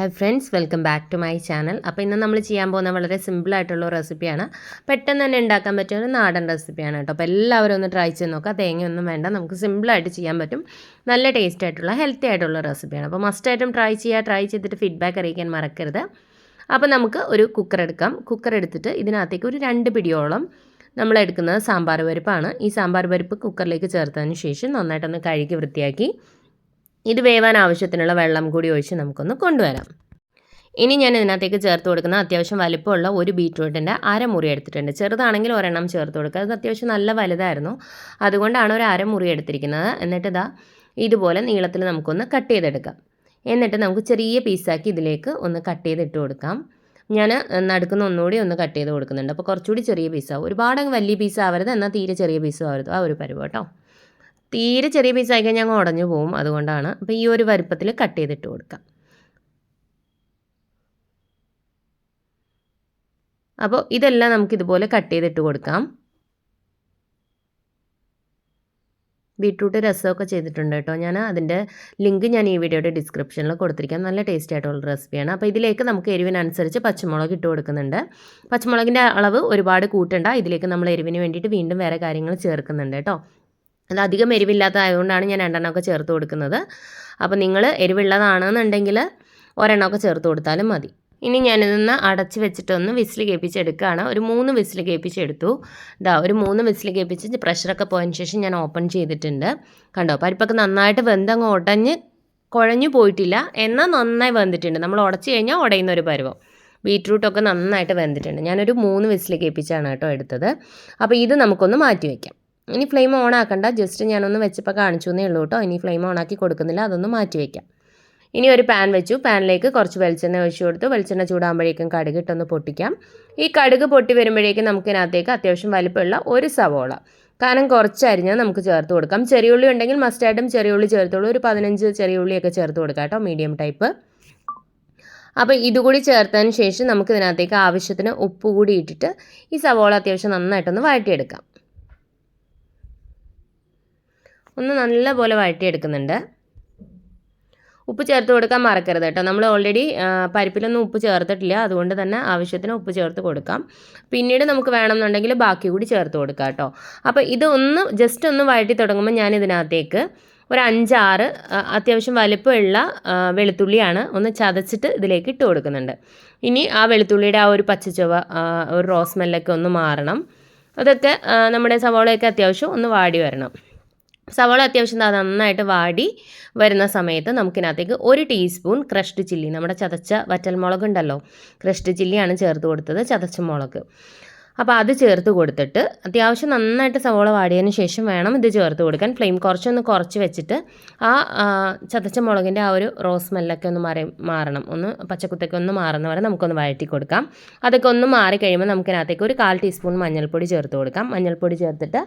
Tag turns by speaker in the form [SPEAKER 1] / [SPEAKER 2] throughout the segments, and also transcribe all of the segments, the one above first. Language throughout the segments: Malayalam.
[SPEAKER 1] Hi friends welcome back to my channel. അപ്പോൾ ഇന്ന് നമ്മൾ ചെയ്യാൻ പോകുന്ന വളരെ സിമ്പിൾ ആയിട്ടുള്ള റെസിപ്പിയാണ്. പെട്ടെന്ന് തന്നെ ഉണ്ടാക്കാൻ പറ്റിയ ഒരു നാടൻ റെസിപ്പിയാണ് കേട്ടോ. അപ്പോൾ എല്ലാവരും ഒന്ന് ട്രൈ ചെയ്ത് നോക്കുക തേങ്ങയൊന്നും വേണ്ട നമുക്ക് സിമ്പിളായിട്ട് ചെയ്യാൻ പറ്റും. നല്ല ടേസ്റ്റ് ആയിട്ടുള്ള ഹെൽത്തി ആയിട്ടുള്ള റെസിപ്പിയാണ്. അപ്പോൾ മസ്റ്റായിട്ടും ട്രൈ ചെയ്യുക ട്രൈ ചെയ്തിട്ട് ഫീഡ്ബാക്ക് അറിയിക്കാൻ മറക്കരുത്. അപ്പോൾ നമുക്ക് ഒരു കുക്കർ എടുക്കാം. കുക്കർ എടുത്തിട്ട് ഇതിനകത്തേക്ക് ഒരു രണ്ട് പിടിയോളം നമ്മൾ എടുക്കുന്നത് സാമ്പാർ പരിപ്പാണ്. ഈ സാമ്പാർ പരിപ്പ് കുക്കറിലേക്ക് ചേർത്തതിന് ശേഷം നന്നായിട്ടൊന്ന് കഴുകി വൃത്തിയാക്കി ഇത് വേവാൻ ആവശ്യത്തിനുള്ള വെള്ളം കൂടി ഒഴിച്ച് നമുക്കൊന്ന് കൊണ്ടുവരാം. ഇനി ഞാൻ ഇതിനകത്തേക്ക് ചേർത്ത് കൊടുക്കുന്ന അത്യാവശ്യം വലിപ്പമുള്ള ഒരു ബീറ്റ്റൂട്ടിന്റെ അരമുറി എടുത്തിട്ടുണ്ട്. ചെറുതാണെങ്കിൽ ഒരെണ്ണം ചേർത്ത് കൊടുക്കുക. അത് അത്യാവശ്യം നല്ല വലുതായിരുന്നു. അതുകൊണ്ടാണ് ഒരു അരമുറി എടുത്തിരിക്കുന്നത്. എന്നിട്ട് ഇതാ ഇതുപോലെ നീളത്തിൽ നമുക്കൊന്ന് കട്ട് ചെയ്തെടുക്കാം. എന്നിട്ട് നമുക്ക് ചെറിയ പീസാക്കി ഇതിലേക്ക് ഒന്ന് കട്ട് ചെയ്തിട്ട് കൊടുക്കാം. ഞാൻ നടുക്കുന്ന ഒന്നുകൂടി ഒന്ന് കട്ട് ചെയ്ത് കൊടുക്കുന്നുണ്ട്. അപ്പോൾ കുറച്ചുകൂടി ചെറിയ പീസാവും. ഒരുപാട് വലിയ പീസ് ആവരുത്. എന്നാൽ തീരെ ചെറിയ പീസും ആവരുത്. ആ ഒരു പരിവ് കേട്ടോ. തീരെ ചെറിയ പീസ് ആയി കഴിഞ്ഞാൽ ഉടഞ്ഞു പോവും. അതുകൊണ്ടാണ് അപ്പോൾ ഈ ഒരു വലുപ്പത്തിൽ കട്ട് ചെയ്തിട്ട് കൊടുക്കാം. അപ്പോൾ ഇതെല്ലാം നമുക്ക് ഇതുപോലെ കട്ട് ചെയ്തിട്ട് കൊടുക്കാം. ബീട്രൂട്ട് രസമൊക്കെ ചെയ്തിട്ടുണ്ട് കേട്ടോ. ഞാൻ അതിന്റെ ലിങ്ക് ഞാൻ ഈ വീഡിയോയുടെ ഡിസ്ക്രിപ്ഷനിൽ കൊടുത്തിരിക്കാം. നല്ല ടേസ്റ്റ് ആയിട്ടുള്ള റെസിപ്പിയാണ് അപ്പോൾ ഇതിലേക്ക് നമുക്ക് എരിവിനനുസരിച്ച് പച്ചമുളക് ഇട്ട് കൊടുക്കുന്നുണ്ട്. പച്ചമുളകിന്റെ അളവ് ഒരുപാട് കൂട്ടണ്ട. ഇതിലേക്ക് നമ്മൾ എരിവിന് വേണ്ടിയിട്ട് വീണ്ടും വേറെ കാര്യങ്ങൾ ചേർക്കുന്നുണ്ട് കേട്ടോ. അത് അധികം എരിവില്ലാത്തതായതുകൊണ്ടാണ് ഞാൻ രണ്ടെണ്ണമൊക്കെ ചേർത്ത് കൊടുക്കുന്നത്. അപ്പോൾ നിങ്ങൾ എരിവുള്ളതാണെന്നുണ്ടെങ്കിൽ ഒരെണ്ണമൊക്കെ ചേർത്ത് കൊടുത്താലും മതി. ഇനി ഞാനിതൊന്ന് അടച്ച് വെച്ചിട്ടൊന്ന് വിസിൽ കേൾപ്പിച്ചെടുക്കുകയാണ്. ഒരു മൂന്ന് വിസിൽ കേൾപ്പിച്ചെടുത്തു. ഇതാ ഒരു മൂന്ന് വിസിൽ കേൾപ്പിച്ച് പ്രഷറൊക്കെ പോയതിന് ശേഷം ഞാൻ ഓപ്പൺ ചെയ്തിട്ടുണ്ട്. കണ്ടോ പരിപ്പൊക്കെ നന്നായിട്ട് വെന്തങ്ങ് ഉടഞ്ഞ് കുഴഞ്ഞു പോയിട്ടില്ല. എന്നാൽ നന്നായി വെന്തിട്ടുണ്ട്. നമ്മൾ ഉടച്ച് കഴിഞ്ഞാൽ ഉടയുന്ന ഒരു പരുവം. ബീറ്റ്റൂട്ടൊക്കെ നന്നായിട്ട് വെന്തിട്ടുണ്ട്. ഞാനൊരു മൂന്ന് വിസിൽ കേൾപ്പിച്ചാണ് കേട്ടോ എടുത്തത്. അപ്പോൾ ഇത് നമുക്കൊന്ന് മാറ്റി വയ്ക്കാം ഇനി ഫ്ലെയിം ഓൺ ആക്കണ്ട. ജസ്റ്റ് ഞാനൊന്ന് വെച്ചപ്പോൾ കാണിച്ചു എന്നേ ഉള്ളൂ കേട്ടോ. ഇനി ഫ്ലെയിം ഓൺ ആക്കി കൊടുക്കുന്നില്ല. അതൊന്ന് മാറ്റി വയ്ക്കാം ഇനി ഒരു പാൻ വെച്ചു. പാനിലേക്ക് കുറച്ച് വെളിച്ചെണ്ണ ഒഴിച്ചു കൊടുത്തു. വെളിച്ചെണ്ണ ചൂടാകുമ്പോഴേക്കും കടുക് ഇട്ടൊന്ന് പൊട്ടിക്കാം. ഈ കടുക് പൊട്ടി വരുമ്പോഴേക്കും നമുക്കിതിനകത്തേക്ക് അത്യാവശ്യം വലിപ്പമുള്ള ഒരു സവോള. കാരണം കുറച്ച് അരിഞ്ഞാൽ നമുക്ക് ചേർത്ത് കൊടുക്കാം. ചെറിയുള്ളി ഉണ്ടെങ്കിൽ മസ്റ്റായിട്ടും ചെറിയുള്ളി ചേർത്തോളൂ. ഒരു പതിനഞ്ച് ചെറിയുള്ളിയൊക്കെ ചേർത്ത് കൊടുക്കാം കേട്ടോ. മീഡിയം ടൈപ്പ് അപ്പോൾ ഇതുകൂടി ചേർത്തതിന് ശേഷം നമുക്ക് ഇതിനകത്തേക്ക് ആവശ്യത്തിന് ഉപ്പ് കൂടി ഇട്ടിട്ട് ഈ സവോള അത്യാവശ്യം നന്നായിട്ടൊന്ന് വഴറ്റിയെടുക്കാം. ഒന്ന് നല്ലപോലെ വഴറ്റിയെടുക്കുന്നുണ്ട്. ഉപ്പ് ചേർത്ത് കൊടുക്കാൻ മറക്കരുത് കേട്ടോ. നമ്മൾ ഓൾറെഡി പരിപ്പിലൊന്നും ഉപ്പ് ചേർത്തിട്ടില്ല. അതുകൊണ്ട് തന്നെ ആവശ്യത്തിന് ഉപ്പ് ചേർത്ത് കൊടുക്കാം. പിന്നീട് നമുക്ക് വേണമെന്നുണ്ടെങ്കിൽ ബാക്കി കൂടി ചേർത്ത് കൊടുക്കാം കേട്ടോ. അപ്പോൾ ഇത് ഒന്ന് ജസ്റ്റ് ഒന്ന് വഴറ്റി തുടങ്ങുമ്പോൾ ഞാൻ ഇതിനകത്തേക്ക് ഒരു അഞ്ചാറ് അത്യാവശ്യം വലിപ്പമുള്ള വെളുത്തുള്ളിയാണ് ഒന്ന് ചതച്ചിട്ട് ഇതിലേക്ക് ഇട്ട് കൊടുക്കുന്നുണ്ട്. ഇനി ആ വെളുത്തുള്ളിയുടെ ആ ഒരു പച്ചച്ചുവ ഒരു റോസ്മെല്ലൊക്കെ ഒന്ന് മാറണം. അതൊക്കെ നമ്മുടെ സവോളയൊക്കെ അത്യാവശ്യം ഒന്ന് വാടി വരണം. സവാള അത്യാവശ്യം നന്നായിട്ട് വാടി വരുന്ന സമയത്ത് നമുക്കിനകത്തേക്ക് ഒരു ടീസ്പൂൺ ക്രഷ്ഡ് ചില്ലി നമ്മുടെ ചതച്ച വറ്റൽമുളക് ഉണ്ടല്ലോ ക്രഷ്ഡ് ചില്ലിയാണ് ചേർത്ത് കൊടുത്തത് ചതച്ച മുളക്. അപ്പോൾ അത് ചേർത്ത് കൊടുത്തിട്ട് അത്യാവശ്യം നന്നായിട്ട് സവോള വാടിയതിന് ശേഷം വേണം ഇത് ചേർത്ത് കൊടുക്കാൻ. ഫ്ലെയിം കുറച്ചൊന്ന് കുറച്ച് വെച്ചിട്ട് ആ ചതച്ച മുളകിന്റെ ആ ഒരു റോസ് സ്മെല്ലൊക്കെ ഒന്ന് മാറി മാറണം. ഒന്ന് പച്ചക്കുത്തൊക്കെ ഒന്ന് മാറുന്ന വരെ നമുക്കൊന്ന് വഴറ്റി കൊടുക്കാം. അതൊക്കെ ഒന്ന് മാറി കഴിയുമ്പോൾ നമുക്കിനകത്തേക്ക് ഒരു കാൽ ടീസ്പൂൺ മഞ്ഞൾപ്പൊടി ചേർത്ത് കൊടുക്കാം. മഞ്ഞൾപ്പൊടി ചേർത്തിട്ട്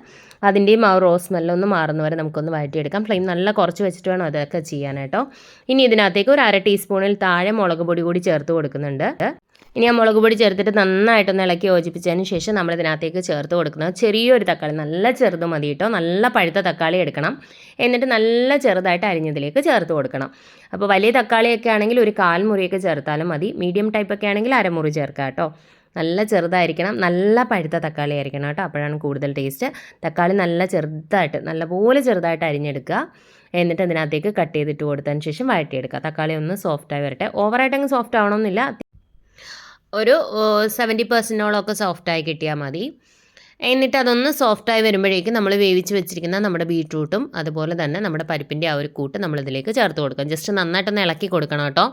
[SPEAKER 1] അതിന്റെയും ആ റോസ് സ്മെല്ലൊന്ന് മാറുന്ന വരെ നമുക്കൊന്ന് വഴറ്റിയെടുക്കാം. ഫ്ലെയിം നല്ല കുറച്ച് വെച്ചിട്ട് വേണം അതൊക്കെ ചെയ്യാനായിട്ടോ. ഇനി ഇതിനകത്തേക്ക് ഒരു അര ടീസ്പൂണിൽ താഴെ മുളക് പൊടി കൂടി ചേർത്ത് കൊടുക്കുന്നുണ്ട്. ഇനി ആ മുളക് പൊടി ചേർത്തിട്ട് നന്നായിട്ടൊന്ന് ഇളക്കി യോജിപ്പിച്ചതിന് ശേഷം നമ്മൾ ഇതിനകത്തേക്ക് ചേർത്ത് കൊടുക്കുന്നത് ചെറിയൊരു തക്കാളി നല്ല ചെറുത് മതി കേട്ടോ. നല്ല പഴുത്ത തക്കാളി എടുക്കണം. എന്നിട്ട് നല്ല ചെറുതായിട്ട് അരിഞ്ഞതിലേക്ക് ചേർത്ത് കൊടുക്കണം. അപ്പോൾ വലിയ തക്കാളിയൊക്കെ ആണെങ്കിൽ ഒരു കാൽ മുറിയൊക്കെ ചേർത്താലും മതി. മീഡിയം ടൈപ്പൊക്കെ ആണെങ്കിൽ അരമുറി ചേർക്കാം കേട്ടോ. നല്ല ചെറുതായിരിക്കണം. നല്ല പഴുത്ത തക്കാളി ആയിരിക്കണം കേട്ടോ. അപ്പോഴാണ് കൂടുതൽ ടേസ്റ്റ്. തക്കാളി നല്ല ചെറുതായിട്ട് നല്ലപോലെ ചെറുതായിട്ട് അരിഞ്ഞെടുക്കുക. എന്നിട്ട് അതിനകത്തേക്ക് കട്ട് ചെയ്തിട്ട് കൊടുത്തതിന് ശേഷം വഴറ്റിയെടുക്കുക. തക്കാളി ഒന്ന് സോഫ്റ്റായി വരട്ടെ. ഓവറായിട്ട് അങ്ങ് സോഫ്റ്റ് ആവണമെന്നില്ല. ഒരു സെവന്റി പെർസെന്റോളമൊക്കെ സോഫ്റ്റായി കിട്ടിയാൽ മതി. എന്നിട്ട് അതൊന്ന് സോഫ്റ്റായി വരുമ്പോഴേക്കും നമ്മൾ വേവിച്ച് വെച്ചിരിക്കുന്ന നമ്മുടെ ബീട്രൂട്ടും അതുപോലെ തന്നെ നമ്മുടെ പരിപ്പിന്റെ ആ ഒരു കൂട്ട് നമ്മളിതിലേക്ക് ചേർത്ത് കൊടുക്കാം ജസ്റ്റ് നന്നായിട്ടൊന്ന് ഇളക്കി കൊടുക്കണം കേട്ടോ.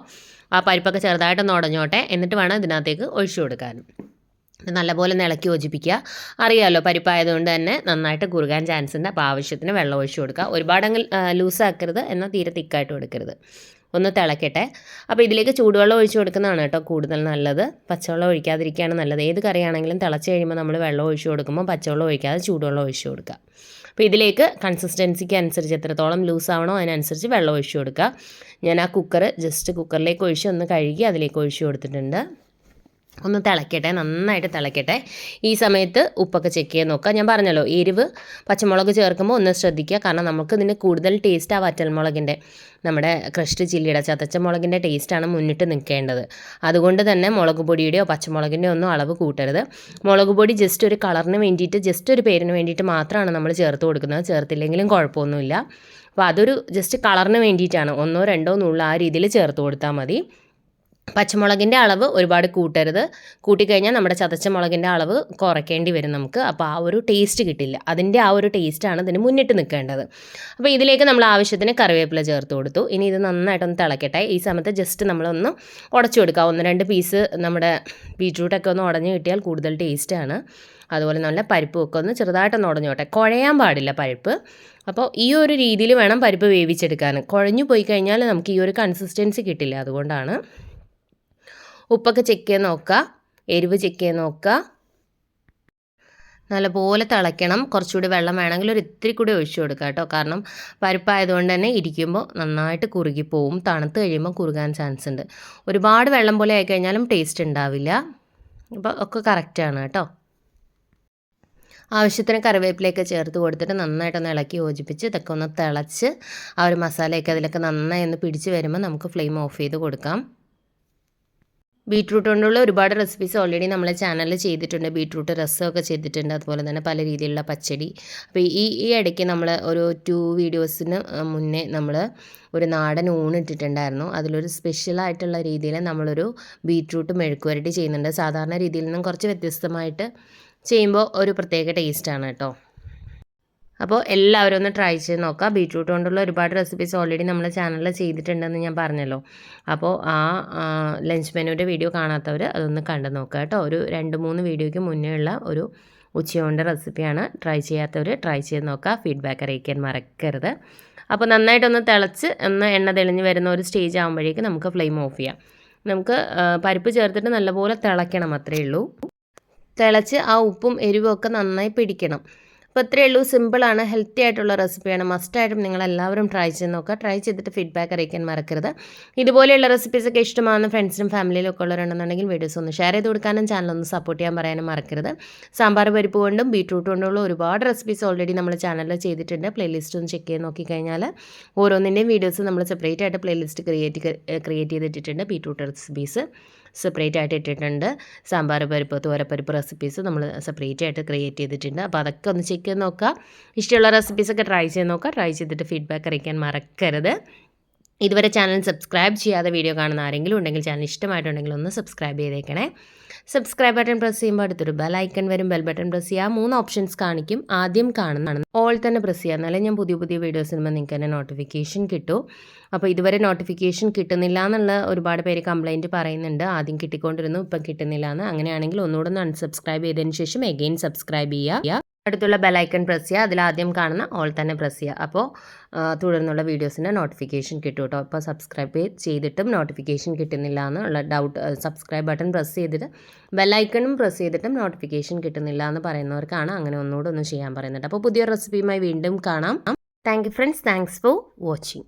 [SPEAKER 1] ആ പരിപ്പൊക്കെ ചെറുതായിട്ടൊന്ന് ഉടഞ്ഞോട്ടെ എന്നിട്ട് വേണം ഇതിനകത്തേക്ക് ഒഴിച്ചു കൊടുക്കാൻ. നല്ലപോലെ ഒന്ന് ഇളക്കി യോജിപ്പിക്കുക. അറിയാമല്ലോ പരിപ്പായതുകൊണ്ട് തന്നെ നന്നായിട്ട് കുറുകാൻ ചാൻസ് ഉണ്ട്. അപ്പോൾ ആവശ്യത്തിന് വെള്ളം ഒഴിച്ചു കൊടുക്കുക. ഒരുപാടങ്ങ് ലൂസാക്കരുത്. എന്നാൽ തീരെ തിക്കായിട്ട് കൊടുക്കരുത് ഒന്ന് തിളക്കട്ടെ. അപ്പോൾ ഇതിലേക്ക് ചൂടുവെള്ളം ഒഴിച്ചു കൊടുക്കുന്നതാണ് കേട്ടോ കൂടുതൽ നല്ലത്. പച്ചവെള്ളം ഒഴിക്കാതിരിക്കുകയാണ് നല്ലത്. ഏത് കറിയാണെങ്കിലും തിളച്ച് കഴിയുമ്പോൾ നമ്മൾ വെള്ളം ഒഴിച്ചു കൊടുക്കുമ്പോൾ പച്ചവെള്ളം ഒഴിക്കാതെ ചൂടുവെള്ളം ഒഴിച്ചു കൊടുക്കുക. അപ്പോൾ ഇതിലേക്ക് കൺസിസ്റ്റൻസിക്ക് അനുസരിച്ച് എത്രത്തോളം ലൂസ് ആവണോ അതിനനുസരിച്ച് വെള്ളം ഒഴിച്ചു കൊടുക്കുക. ഞാൻ ആ കുക്കർ ജസ്റ്റ് കുക്കറിലേക്ക് ഒഴിച്ച് ഒന്ന് കഴുകി അതിലേക്ക് ഒഴിച്ചു കൊടുത്തിട്ടുണ്ട്. ഒന്ന് തിളയ്ക്കട്ടെ നന്നായിട്ട് തിളയ്ക്കട്ടെ ഈ സമയത്ത് ഉപ്പൊക്കെ ചെക്ക് ചെയ്ത് നോക്കുക. ഞാൻ പറഞ്ഞല്ലോ എരിവ് പച്ചമുളക് ചേർക്കുമ്പോൾ ഒന്ന് ശ്രദ്ധിക്കുക. കാരണം നമുക്ക് ഇതിന് കൂടുതൽ ടേസ്റ്റ് ആ വറ്റൽമുളകിന്റെ നമ്മുടെ ക്രഷ്ഡ് ചില്ലിയുടെ ചതച്ച മുളകിന്റെ ടേസ്റ്റാണ് മുന്നിട്ട് നിൽക്കേണ്ടത്. അതുകൊണ്ട് തന്നെ മുളക് പൊടിയുടെയോ പച്ചമുളകിന്റെയോ ഒന്നും അളവ് കൂട്ടരുത്. മുളക് പൊടി ജസ്റ്റ് ഒരു കളറിന് വേണ്ടിയിട്ട് ജസ്റ്റ് ഒരു പേരിന് വേണ്ടിയിട്ട് മാത്രമാണ് നമ്മൾ ചേർത്ത് കൊടുക്കുന്നത്. ചേർത്തില്ലെങ്കിലും കുഴപ്പമൊന്നുമില്ല. അപ്പോൾ അതൊരു ജസ്റ്റ് കളറിന് വേണ്ടിയിട്ടാണ്. ഒന്നോ രണ്ടോ നുള്ള ആ രീതിയിൽ ചേർത്ത് കൊടുത്താൽ മതി. പച്ചമുളകിന്റെ അളവ് ഒരുപാട് കൂട്ടരുത്. കൂട്ടിക്കഴിഞ്ഞാൽ നമ്മുടെ ചതച്ച മുളകിന്റെ അളവ് കുറയ്ക്കേണ്ടി വരും നമുക്ക്. അപ്പോൾ ആ ഒരു ടേസ്റ്റ് കിട്ടില്ല. അതിന്റെ ആ ഒരു ടേസ്റ്റാണ് ഇതിന് മുന്നിട്ട് നിൽക്കേണ്ടത്. അപ്പോൾ ഇതിലേക്ക് നമ്മൾ ആവശ്യത്തിന് കറിവേപ്പില ചേർത്ത് കൊടുത്തു. ഇനി ഇത് നന്നായിട്ടൊന്ന് തിളക്കട്ടെ. ഈ സമയത്ത് ജസ്റ്റ് നമ്മളൊന്ന് ഉടച്ചു കൊടുക്കുക ഒന്ന് രണ്ട് പീസ് നമ്മുടെ ബീറ്റ്റൂട്ടൊക്കെ ഒന്ന് ഉടഞ്ഞു കിട്ടിയാൽ കൂടുതൽ ടേസ്റ്റാണ് അതുപോലെ നല്ല പരിപ്പും ഒന്ന് ചെറുതായിട്ടൊന്ന് ഉടഞ്ഞോട്ടെ. കുഴയാൻ പാടില്ല പരിപ്പ്. അപ്പോൾ ഈ ഒരു രീതിയിൽ വേണം പരിപ്പ് വേവിച്ചെടുക്കാൻ. കുഴഞ്ഞു പോയി കഴിഞ്ഞാൽ നമുക്ക് ഈ ഒരു കൺസിസ്റ്റൻസി കിട്ടില്ല. അതുകൊണ്ടാണ് ഉപ്പൊക്കെ ചെക്ക് ചെയ്ത് നോക്കുക. എരിവ് ചെക്ക് ചെയ്ത് നോക്കുക. നല്ലപോലെ തിളയ്ക്കണം. കുറച്ചുകൂടി വെള്ളം വേണമെങ്കിൽ ഒരു ഇത്തിരി കൂടി ഒഴിച്ചു കൊടുക്കുക കേട്ടോ. കാരണം പരിപ്പായതുകൊണ്ട് തന്നെ ഇരിക്കുമ്പോൾ നന്നായിട്ട് കുറുകി പോവും. തണുത്ത് കഴിയുമ്പോൾ കുറുകാൻ ചാൻസ് ഉണ്ട്. ഒരുപാട് വെള്ളം പോലെ ആയിക്കഴിഞ്ഞാലും ടേസ്റ്റ് ഉണ്ടാവില്ല. അപ്പോൾ ഒക്കെ കറക്റ്റാണ് കേട്ടോ. ആവശ്യത്തിന് കറിവേപ്പിലയൊക്കെ ചേർത്ത് കൊടുത്തിട്ട് നന്നായിട്ടൊന്ന് ഇളക്കി യോജിപ്പിച്ച് ഇതൊക്കെ ഒന്ന് തിളച്ച് ആ ഒരു മസാലയൊക്കെ അതിലൊക്കെ നന്നായി ഒന്ന് പിടിച്ച് വരുമ്പോൾ നമുക്ക് ഫ്ലെയിം ഓഫ് ചെയ്ത് കൊടുക്കാം. ബീട്രൂട്ട് കൊണ്ടുള്ള ഒരുപാട് റെസിപ്പീസ് ഓൾറെഡി നമ്മളെ ചാനലിൽ ചെയ്തിട്ടുണ്ട്. ബീട്രൂട്ട് ഒക്കെ ചെയ്തിട്ടുണ്ട്. അതുപോലെ തന്നെ പല രീതിയിലുള്ള പച്ചടി. അപ്പോൾ ഈ ഈ ഇടയ്ക്ക് നമ്മൾ ഒരു ടു വീഡിയോസിന് മുന്നേ നമ്മൾ ഒരു നാടൻ ഊണിട്ടിട്ടുണ്ടായിരുന്നു അതിലൊരു സ്പെഷ്യലായിട്ടുള്ള രീതിയിൽ നമ്മളൊരു ബീട്രൂട്ട് മെഴുക്കുവരട്ടി ചെയ്യുന്നുണ്ട്. സാധാരണ രീതിയിൽ നിന്നും കുറച്ച് വ്യത്യസ്തമായിട്ട് ചെയ്യുമ്പോൾ ഒരു പ്രത്യേക ടേസ്റ്റാണ് കേട്ടോ. അപ്പോൾ എല്ലാവരും ഒന്ന് ട്രൈ ചെയ്ത് നോക്കുക ബീറ്റ്റൂട്ട് കൊണ്ടുള്ള ഒരുപാട് റെസിപ്പീസ് ഓൾറെഡി നമ്മൾ ചാനലിൽ ചെയ്തിട്ടുണ്ടെന്ന് ഞാൻ പറഞ്ഞല്ലോ. അപ്പോൾ ആ ലഞ്ച് മെനുവിന്റെ വീഡിയോ കാണാത്തവർ അതൊന്ന് കണ്ടു നോക്കുക കേട്ടോ. ഒരു രണ്ട് മൂന്ന് വീഡിയോയ്ക്ക് മുന്നേ ഉള്ള ഒരു ഉച്ചയോണ്ട റെസിപ്പിയാണ് ട്രൈ ചെയ്യാത്തവർ ട്രൈ ചെയ്ത് നോക്കുക ഫീഡ്ബാക്ക് അറിയിക്കാൻ മറക്കരുത്. അപ്പോൾ നന്നായിട്ടൊന്ന് തിളച്ച് ഒന്ന് എണ്ണ തെളിഞ്ഞ് വരുന്ന ഒരു സ്റ്റേജ് ആകുമ്പോഴേക്കും നമുക്ക് ഫ്ലെയിം ഓഫ് ചെയ്യാം. നമുക്ക് പരിപ്പ് ചേർത്തിട്ട് നല്ലപോലെ തിളയ്ക്കണം അത്രയേ ഉള്ളൂ. തിളച്ച് ആ ഉപ്പും എരിവും ഒക്കെ നന്നായി പിടിക്കണം. അപ്പോൾ ഇത്രയേ ഉള്ളൂ. സിമ്പിളാണ് ഹെൽത്തി ആയിട്ടുള്ള റെസിപ്പിയാണ് മസ്റ്റായിട്ടും നിങ്ങൾ എല്ലാവരും ട്രൈ ചെയ്ത് നോക്കുക. ട്രൈ ചെയ്തിട്ട് ഫീഡ്ബാക്ക് അറിയിക്കാൻ മറക്കരുത്. ഇതുപോലെയുള്ള റെസിപ്പീസൊക്കെ ഇഷ്ടമാകുന്ന ഫ്രണ്ട്സിനും ഫാമിലിയിലും ഒക്കെ ഉള്ളവരുണ്ടെന്നുണ്ടെങ്കിൽ വീഡിയോസ് ഒന്ന് ഷെയർ ചെയ്ത് കൊടുക്കാനും ചാനൽ ഒന്ന് സപ്പോർട്ട് ചെയ്യാൻ പറയാനും മറക്കരുത്. സാമ്പാർ പരിപ്പ് കൊണ്ടും ബീട്രൂട്ട് കൊണ്ടുള്ള ഒരുപാട് റെസിപ്പീസ് ഓൾറെഡി നമ്മൾ ചാനലിൽ ചെയ്തിട്ടുണ്ട്. പ്ലേലിസ്റ്റ് ഒന്ന് ചെക്ക് ചെയ്ത് നോക്കിക്കഴിഞ്ഞാൽ ഓരോന്നിന്റെയും വീഡിയോസ് നമ്മൾ സെപ്പറേറ്റ് ആയിട്ട് പ്ലേലിസ്റ്റ് ക്രിയേറ്റ് ക്രിയേറ്റ് ചെയ്തിട്ടിട്ടുണ്ട് ബീട്രൂട്ട് റെസിപ്പീസ് സെപ്പറേറ്റ് ആയിട്ട് ഇട്ടിട്ടുണ്ട്. സാമ്പാർ പരിപ്പ് തോരപ്പരിപ്പ് റെസിപ്പീസ് നമ്മൾ സെപ്പറേറ്റ് ആയിട്ട് ക്രിയേറ്റ് ചെയ്തിട്ടുണ്ട്. അപ്പോൾ അതൊക്കെ ഒന്ന് ചെക്ക് ചെയ്ത് നോക്കുക ഇഷ്ടമുള്ള റെസിപ്പീസൊക്കെ ട്രൈ ചെയ്ത് നോക്കുക ട്രൈ ചെയ്തിട്ട് ഫീഡ്ബാക്ക് അറിയിക്കാൻ മറക്കരുത്. ഇതുവരെ ചാനൽ സബ്സ്ക്രൈബ് ചെയ്യാതെ വീഡിയോ കാണുന്ന ആരെങ്കിലും ഉണ്ടെങ്കിൽ ചാനൽ ഇഷ്ടമായിട്ടുണ്ടെങ്കിൽ ഒന്ന് സബ്സ്ക്രൈബ് ചെയ്തേക്കണേ. സബ്സ്ക്രൈബ് ബട്ടൺ പ്രസ് ചെയ്യുമ്പോൾ അടുത്തൊരു ബെൽ ഐക്കൺ വരും. ബെൽ ബട്ടൺ പ്രസ് ചെയ്യുക മൂന്ന് ഓപ്ഷൻസ് കാണിക്കും. ആദ്യം കാണുന്നതാണ്. ഓൾ തന്നെ പ്രസ് ചെയ്യുക എന്നാലേ ഞാൻ പുതിയ പുതിയ വീഡിയോസ് വരുമ്പോൾ നിങ്ങൾക്ക് തന്നെ നോട്ടിഫിക്കേഷൻ കിട്ടും. അപ്പോൾ ഇതുവരെ നോട്ടിഫിക്കേഷൻ കിട്ടുന്നില്ല എന്നുള്ള ഒരുപാട് പേര് കംപ്ലയിന്റ് പറയുന്നുണ്ട്. ആദ്യം കിട്ടിക്കൊണ്ടിരുന്നു ഇപ്പം കിട്ടുന്നില്ല എന്ന്. അങ്ങനെയാണെങ്കിൽ ഒന്നുകൂടെ ഒന്ന് അൺസബ്സ്ക്രൈബ് ചെയ്തതിന് ശേഷം എഗെയിൻ സബ്സ്ക്രൈബ് ചെയ്യുക അടുത്തുള്ള ബെലൈക്കൺ പ്രസ് ചെയ്യുക. അതിൽ ആദ്യം കാണുന്ന ഓൾ തന്നെ പ്രസ് ചെയ്യുക. അപ്പോൾ തുടർന്നുള്ള വീഡിയോസിന്റെ നോട്ടിഫിക്കേഷൻ കിട്ടും കേട്ടോ അപ്പോൾ സബ്സ്ക്രൈബ് ചെയ്തിട്ടും നോട്ടിഫിക്കേഷൻ കിട്ടുന്നില്ല എന്നുള്ള ഡൗട്ട് സബ്സ്ക്രൈബ് ബട്ടൺ പ്രസ് ചെയ്തിട്ട് ബെല്ലൈക്കണും പ്രസ് ചെയ്തിട്ടും നോട്ടിഫിക്കേഷൻ കിട്ടുന്നില്ല എന്ന് പറയുന്നവർക്കാണ് അങ്ങനെ ഒന്നുകൂടെ ഒന്ന് ചെയ്യാൻ പറയുന്നത് അപ്പോൾ പുതിയ റെസിപ്പിയുമായി വീണ്ടും കാണാം. Thank you friends thanks for watching